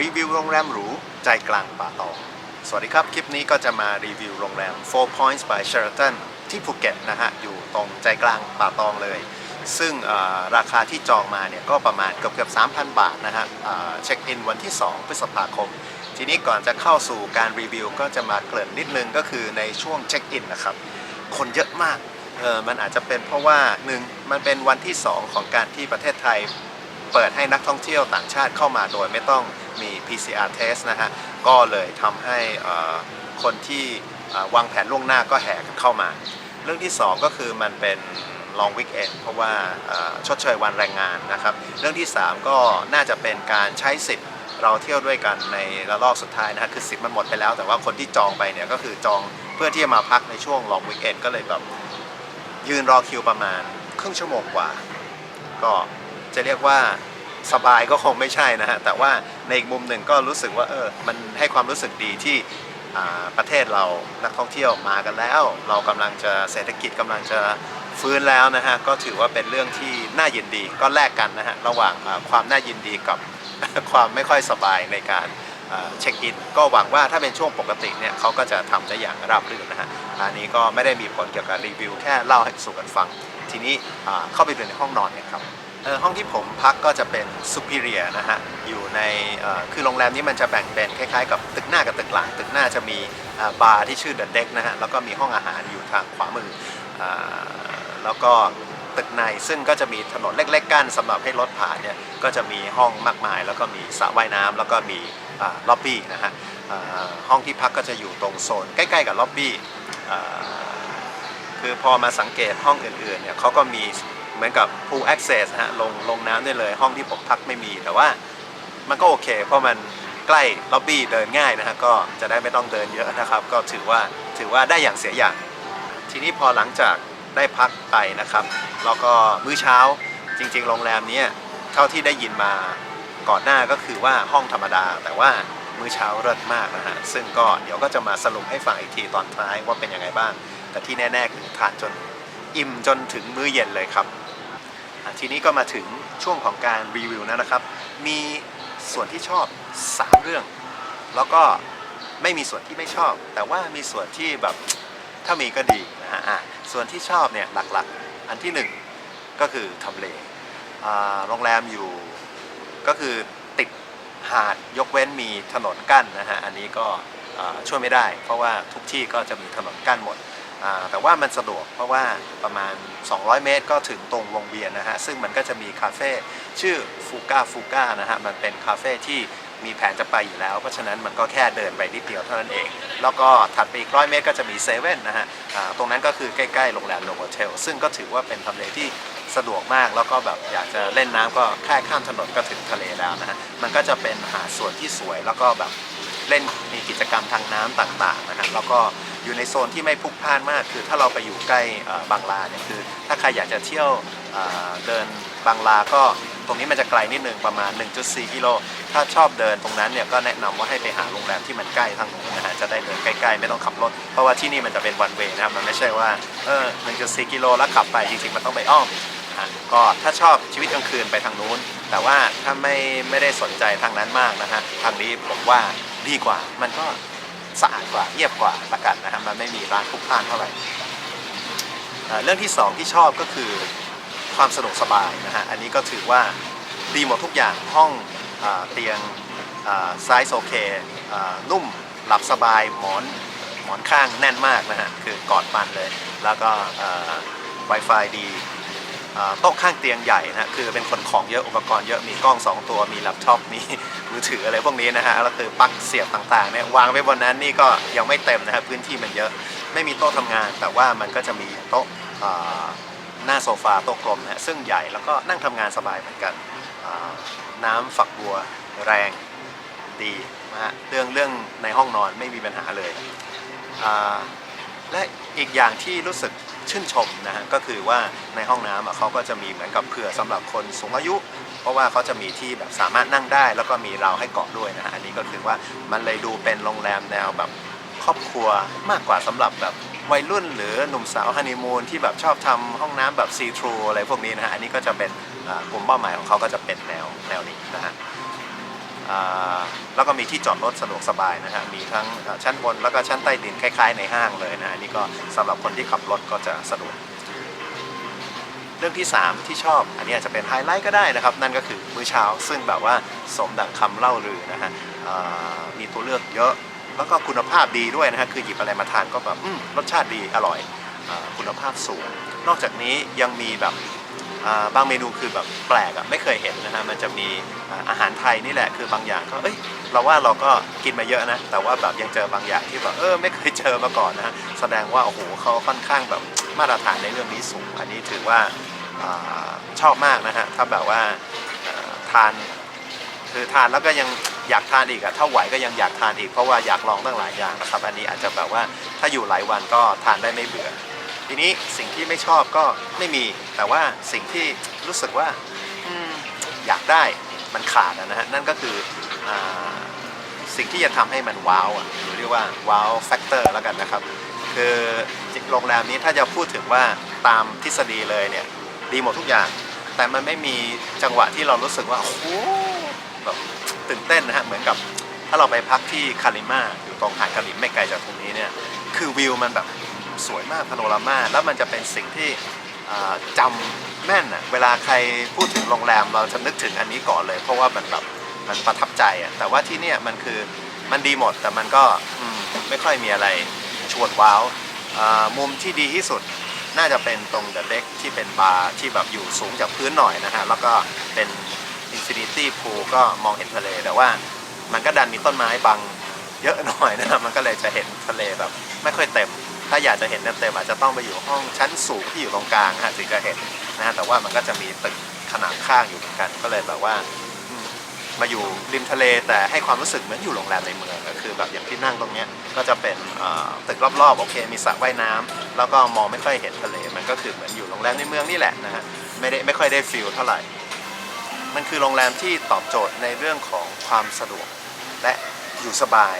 รีวิวโรงแรมหรูใจกลางป่าตอง สวัสดีครับ คลิปนี้ก็จะมารีวิวโรงแรม Four Points by Sheraton ที่ภูเก็ตนะฮะ อยู่ตรงใจกลางป่าตองเลย ซึ่งราคาที่จองมาเนี่ยก็ประมาณเกือบเกือบ3,000 บาทนะฮะเอ่อเช็คอินวันที่ 2 พฤษภาคม ทีนี้ก่อนจะเข้าสู่การรีวิวก็จะมาเกริ่นนิดนึงก็คือในช่วงเช็คอินนะครับ คนเยอะมากเออมันอาจจะเป็นเพราะว่าหนึ่งมันเป็นวันที่ 2 ของการที่ประเทศไทย เปิดให้นักท่องเที่ยวต่างชาติเข้ามาโดยไม่ต้องมี PCR test นะฮะ ก็เลยทำให้คนที่วางแผนล่วงหน้าก็แห่กันเข้ามา เรื่องที่ 2 ก็คือมันเป็น long weekend เพราะว่าชดเชยวันแรงงานนะครับ เรื่องที่ 3 ก็น่าจะเป็นการใช้สิทธิ์เราเที่ยวด้วยกันในระลอกสุดท้ายนะฮะคือสิทธิ์มันหมดไปแล้ว แต่ว่าคนที่จองไปเนี่ยก็คือจองเพื่อที่จะมาพักในช่วง long weekend ก็เลยแบบยืนรอคิวประมาณครึ่งชั่วโมงกว่า ก็ จะเรียกว่าสบายก็คงไม่ใช่นะฮะ แต่ว่าในอีกมุมหนึ่งก็รู้สึกว่าเออ มันให้ความรู้สึกดีที่ประเทศเรานักท่องเที่ยวมากันแล้ว เรากำลังจะเศรษฐกิจกำลังจะฟื้นแล้วนะฮะ ก็ถือว่าเป็นเรื่องที่น่ายินดีก็แลกกันนะฮะ ระหว่างความน่ายินดีกับความไม่ค่อยสบายในการเช็คอิน ก็หวังว่าถ้าเป็นช่วงปกติเนี่ยเขาก็จะทำได้อย่างราบรื่นนะฮะ อันนี้ก็ไม่ได้มีผลเกี่ยวกับรีวิวแค่เล่าให้สู่กันฟัง ทีนี้เข้าไปดูในห้องนอนเนี่ยครับ ห้องที่ผมพักก็จะเป็น Superior นะฮะ อยู่ในคือโรงแรมนี้มันจะแบ่งเป็นคล้ายๆ กับตึกหน้ากับตึกหลัง ตึกหน้าจะมีบาร์ที่ชื่อ The Deck นะฮะ แล้วก็มีห้องอาหารอยู่ทางขวามืออแล้วก็ตึกในซึ่งก็จะมีถนนเล็กๆกั้นสำหรับให้รถผ่านเนี่ยก็จะมีห้องมากมาย แล้วก็มีสระว่ายน้ำแล้วก็มีล็อบบี้นะฮะห้องที่พักก็จะอยู่ตรงโซนใกล้ๆกับล็อบบี้คือพอมาสังเกตห้องอื่นๆเนี่ยเขาก็มี เหมือนกับ pool access นะฮะลงลงน้ำได้เลยห้องที่ผมพักไม่มี แต่ว่ามันก็โอเค เพราะมันใกล้ล็อบบี้เดินง่ายนะฮะก็จะได้ไม่ต้องเดินเยอะนะครับ ก็ถือว่าถือว่าได้อย่างเสียอย่าง ทีนี้พอหลังจากได้พักไปนะครับแล้วก็มื้อเช้าจริง ๆ โรงแรมนี้เท่าที่ได้ยินมาก่อนหน้าก็คือว่าห้องธรรมดา แต่ว่ามื้อเช้าเลิศมากนะฮะซึ่งก็เดี๋ยวก็จะมาสรุปให้ฟังอีกทีตอนท้ายว่าเป็นยังไงบ้าง แต่ที่แน่ ๆ คือทานจนอิ่มจนถึงมื้อเย็นเลยครับ ทีนี้ก็มาถึงช่วงของการรีวิวแล้วนะครับ มีส่วนที่ชอบ 3 เรื่อง แล้วก็ไม่มีส่วนที่ไม่ชอบ แต่ว่ามีส่วนที่แบบถ้ามีก็ดีนะฮะส่วนที่ชอบเนี่ยหลักๆ อันที่หนึ่งก็คือทำเลโรงแรมอยู่ก็คือติดหาดยกเว้นมีถนนกั้นนะฮะอันนี้ก็ช่วยไม่ได้ เพราะว่าทุกที่ก็จะมีถนนกั้นหมด แต่ว่ามันสะดวกเพราะว่าประมาณ 200 เมตรก็ถึงตรงวงเวียนนะฮะ ซึ่งมันก็จะมีคาเฟ่ชื่อฟูก้าฟูก้านะฮะ มันเป็นคาเฟ่ที่มีแผนจะไปอยู่แล้ว เพราะฉะนั้นมันก็แค่เดินไปนิดเดียวเท่านั้นเอง แล้วก็ถัดไปอีกร้อยเมตรก็จะมีเซเว่นนะฮะตรงนั้นก็คือใกล้ๆโรงแรมโนโวเทล ซึ่งก็ถือว่าเป็นทำเลที่สะดวกมากแล้วก็แบบอยากจะเล่นน้ำก็แค่ข้ามถนนก็ถึงทะเลแล้วนะฮะ มันก็จะเป็นหาดส่วนที่สวยแล้วก็แบบเล่นมีกิจกรรมทางน้ำต่างๆนะฮะแล้วก็ อยู่ในโซนที่ไม่พลุกพล่านมาก คือถ้าเราไปอยู่ใกล้บางลาเนี่ยคือ ถ้าใครอยากจะเที่ยวเดินบางลาก็ตรงนี้มันจะไกลนิดนึงประมาณ 1.4 กิโล ถ้าชอบเดินตรงนั้นเนี่ยก็แนะนำว่าให้ไปหาโรงแรมที่มันใกล้ทางนู้นนะฮะ จะได้เดินใกล้ๆ ไม่ต้องขับรถ เพราะว่าที่นี่มันจะเป็นวันเวนะครับ มันไม่ใช่ว่า เออ 1.4 กิโลแล้วขับไปจริงๆ มันต้องไปอ้อมก็ถ้าชอบชีวิตกลางคืนไปทางนู้น แต่ว่าถ้าไม่ไม่ได้สนใจทางนั้นมากนะฮะ ทางนี้ผมว่าดีกว่า มันก็ สะอาดกว่าเงียบกว่าละกันนะฮะมันไม่มีร้านพลุกพล่านเท่าไหร่เรื่องที่สองที่ชอบก็คือความสะดวกสบายนะฮะอันนี้ก็ถือว่าดีหมดทุกอย่างห้องอเตียงไซส์โอเคอ่านุ่มหลับสบายหมอนหมอนข้างแน่นมากนะฮะคือกอดมันเลย แล้วก็ Wi-Fi ดีโต๊ะข้างเตียงใหญ่นะคือเป็นคนของเยอะอุปกรณ์เยอะมีกล้อง 2 ตัวมีแล็ปท็อปมี มือถืออะไรพวกนี้นะฮะแล้วคือปลั๊กเสียบต่างๆเนี่ยวางไว้บนนั้นนี่ก็ยังไม่เต็มนะฮะพื้นที่มันเยอะไม่มีโต๊ะทำงาน แต่ว่ามันก็จะมีโต๊ะหน้าโซฟาโต๊ะกลมนะซึ่งใหญ่แล้วก็นั่งทำงานสบายเหมือนกันน้ำฝักบัวแรงดีนะฮะเรื่องเรื่องในห้องนอนไม่มีปัญหาเลย และอีกอย่างที่รู้สึกชื่นชมนะฮะก็คือว่าในห้องน้ำเขาก็จะมีเหมือนกับเผื่อสำหรับคนสูงอายุ เพราะว่าเขาจะมีที่แบบสามารถนั่งได้ แล้วก็มีเราให้เกาะด้วยนะฮะอันนี้ก็คือว่ามันเลยดูเป็นโรงแรมแนวแบบครอบครัวมากกว่าสำหรับแบบวัยรุ่นหรือหนุ่มสาวฮันนีมูนที่แบบชอบทำห้องน้ำแบบซีทรูอะไรพวกนี้นะฮะอันนี้ก็จะเป็นกลุ่มเป้าหมายของเขาก็จะเป็นแนวแนวนี้นะฮะแล้วก็มีที่จอดรถสะดวกสบายนะฮะมีทั้งชั้นบนแล้วก็ชั้นใต้ดินคล้ายๆในห้างเลยนะอันนี้ก็สำหรับคนที่ขับรถก็จะสะดวก รื่องที่ 3 ที่ชอบ อันนี้อาจจะเป็นไฮไลท์ก็ได้นะครับ นั่นก็คือมื้อเช้า ซึ่งแบบว่าสมดังคำเล่าลือนะฮะมีตัวเลือกเยอะ แล้วก็คุณภาพดีด้วยนะฮะคือหยิบอะไรมาทานก็แบบรสชาติดีอร่อยอคุณภาพสูง นอกจากนี้ยังมีแบบบางเมนูคือแบบแปลกอะไม่เคยเห็นนะฮะมันจะมีอาหารไทยนี่แหละคือบางอย่างก็เอ้ยเราว่าเราก็กินมาเยอะนะ แต่ว่าแบบยังเจอบางอย่างที่แบบเออไม่เคยเจอมาก่อนนะะแสดงว่าโอ้โหเขาค่อนข้างแบบมาตรฐานในเรื่องนี้สูง อันนี้ถือว่า ชอบมากนะฮะถ้าแบบว่าเอ่อทานคือทานแล้วก็ยังอยากทานอีกอะถ้าไหวก็ยังอยากทานอีกเพราะว่าอยากลองตั้งหลายอย่างนะครับ อันนี้อาจจะแบบว่าถ้าอยู่หลายวันก็ทานได้ไม่เบื่อ ทีนี้สิ่งที่ไม่ชอบก็ไม่มี แต่ว่าสิ่งที่รู้สึกว่าอืมอยากได้มันขาดอะนะฮะนั่นก็คืออาสิ่งที่จะทำให้มันว้าวอะหรือเรียกว่าว้าวแฟกเตอร์แล้วกันนะครับ คือโรงแรมนี้ถ้าจะพูดถึงว่าตามทฤษฎีเลยเนี่ย ดีหมดทุกอย่าง แต่มันไม่มีจังหวะที่เรารู้สึกว่าโอ้โหแบบตื่นเต้นนะฮะเหมือนกับถ้าเราไปพักที่คาริมาอยู่ตรงหาดคาริมไม่ไกลจากตรงนี้เนี่ยคือวิวมันแบบสวยมากพาโนรามาแล้วมันจะเป็นสิ่งที่อ่าจำแม่นอะเวลาใครพูดถึงโรงแรมเราจะนึกถึงอันนี้ก่อนเลย เพราะว่ามันแบบมันประทับใจอะแต่ว่าที่เนี่ยมันคือมันดีหมดแต่มันก็อืมไม่ค่อยมีอะไรชวนว้าวอ่ามุมที่ดีที่สุด น่าจะเป็นตรงเดอะเด็กที่เป็นบาร์ที่แบบอยู่สูงจากพื้นหน่อยนะฮะ แล้วก็เป็นอินฟินิตี้พูลก็มองเห็นทะเล แต่ว่ามันก็ดันมีต้นไม้บังเยอะหน่อยนะครับมันก็เลยจะเห็นทะเลแบบ ไม่ค่อยเต็ม ถ้าอยากจะเห็นเต็มๆอาจจะต้องไปอยู่ห้องชั้นสูงที่อยู่ตรงกลางฮะถึงจะเห็นนะฮะ แต่ว่ามันก็จะมีตึกขนาดข้างอยู่เหมือนกัน ก็เลยแบบว่า มาอยู่ริมทะเลแต่ให้ความรู้สึกเหมือนอยู่โรงแรมในเมืองก็คือแบบอย่างที่นั่งตรงเนี้ยก็จะเป็นตึกรอบๆโอเค มีสระว่ายน้ำแล้วก็มองไม่ค่อยเห็นทะเลมันก็คือเหมือนอยู่โรงแรมในเมืองนี่แหละนะฮะไม่ได้ไม่ค่อยได้ฟิลเท่าไหร่ มันคือโรงแรมที่ตอบโจทย์ในเรื่องของความสะดวก และอยู่สบาย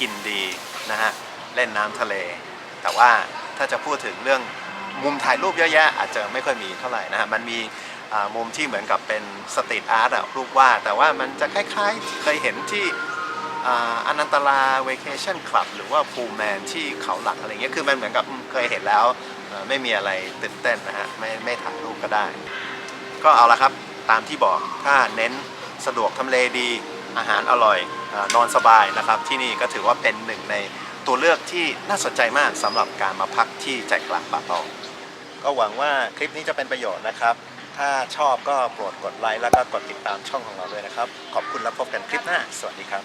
กินดีนะฮะเล่นน้ำทะเล แต่ว่าถ้าจะพูดถึงเรื่องมุมถ่ายรูปเยอะแยะอาจจะไม่ค่อยมีเท่าไหร่นะฮะมันมี มุมที่เหมือนกับเป็นสตรีทอาร์ตอะรูปวาดแต่ว่ามันจะคล้ายๆ เคยเห็นที่อ่าอนันตลาเวเคชั่นคลับหรือว่าพูแมนที่เขาหลักอะไรเงี้ยคือมันเหมือนกับเคยเห็นแล้วไม่มีอะไรตื่นเต้นนะฮะไม่ไม่ถ่ายรูปก็ได้ ก็เอาละครับตามที่บอกถ้าเน้นสะดวกทำเลดีอาหารอร่อยอนอนสบายนะครับ ที่นี่ก็ถือว่าเป็นหนึ่งในตัวเลือกที่น่าสนใจมากสำหรับการมาพักที่ใจกลางป่าตอง ก็หวังว่าคลิปนี้จะเป็นประโยชน์นะครับ ถ้าชอบก็โปรดกดไลค์แล้วก็กดติดตามช่องของเราด้วยนะครับ ขอบคุณและพบกันคลิปหน้า สวัสดีครับ